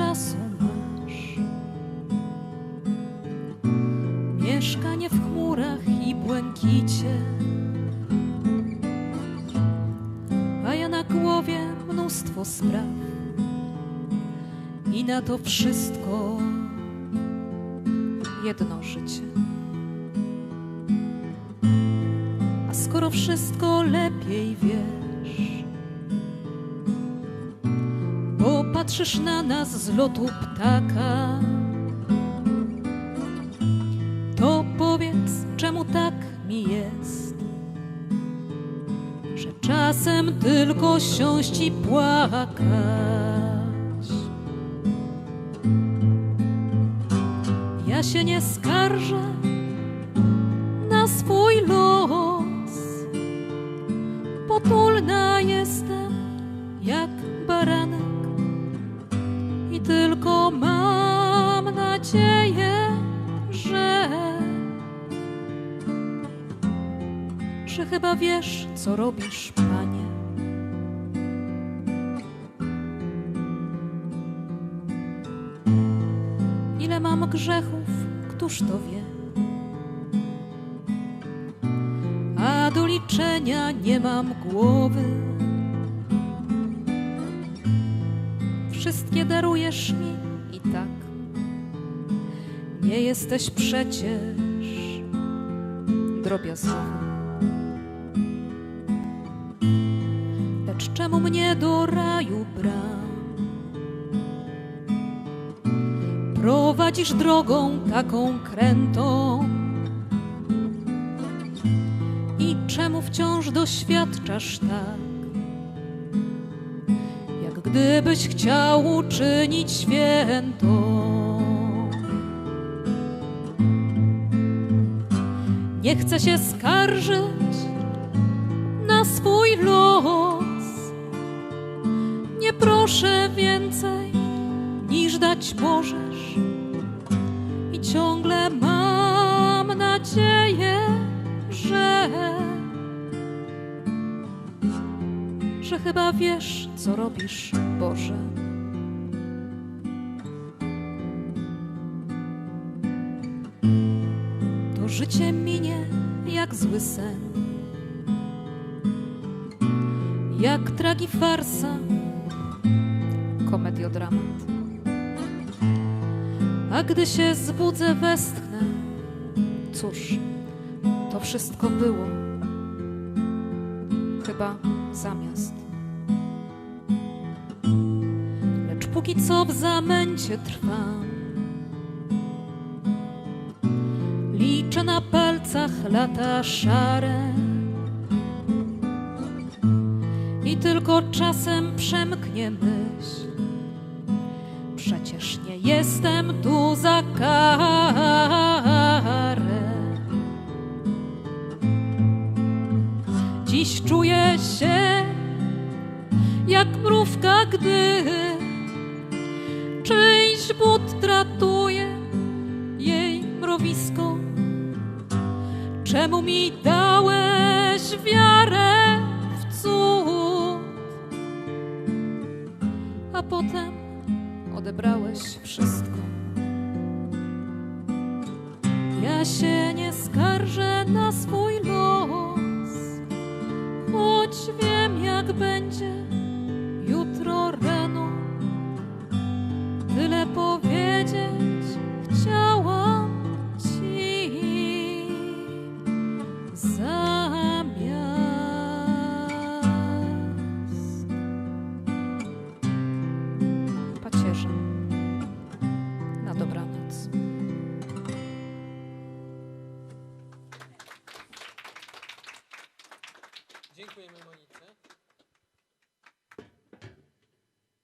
czasu masz. Mieszkanie w chmurach i błękicie, a ja na głowie mnóstwo spraw i na to wszystko jedno życie. A skoro wszystko lepiej wiesz, patrzysz na nas z lotu ptaka, to powiedz, czemu tak mi jest, że czasem tylko siąść i płakać. Ja się nie skarżę tylko mam nadzieję, że że chyba wiesz, co robisz, panie. Ile mam grzechów, któż to wie? A do liczenia nie mam głowy. Wszystkie darujesz mi i tak. Nie jesteś przecież drobiazgowy. Lecz czemu mnie do raju bram? Prowadzisz drogą taką krętą I czemu wciąż doświadczasz tak gdybyś chciał uczynić świętą Nie chcę się skarżyć na swój los Nie proszę więcej niż dać możesz. I ciągle mam nadzieję, że, że chyba wiesz, co robisz, Boże. To życie minie jak zły sen, jak tragi farsa, komediodramat. A gdy się zbudzę, westchnę. Cóż, to wszystko było. Chyba zamiast. Lecz póki co w zamęcie trwam. Liczę na palcach lata szare. I tylko czasem przemknie myśl Przecież nie jestem tu za karę. Dziś czuję się jak mrówka, gdy czyjś but tratuje jej mrowisko. Czemu mi dałeś wiarę w cud, a potem odebrałeś wszystko. Ja się nie skarżę na swój będzie jutro rano. Tyle powiedzieć chciałam ci zamiast pacierza. Na dobranoc. Dziękujemy Monice.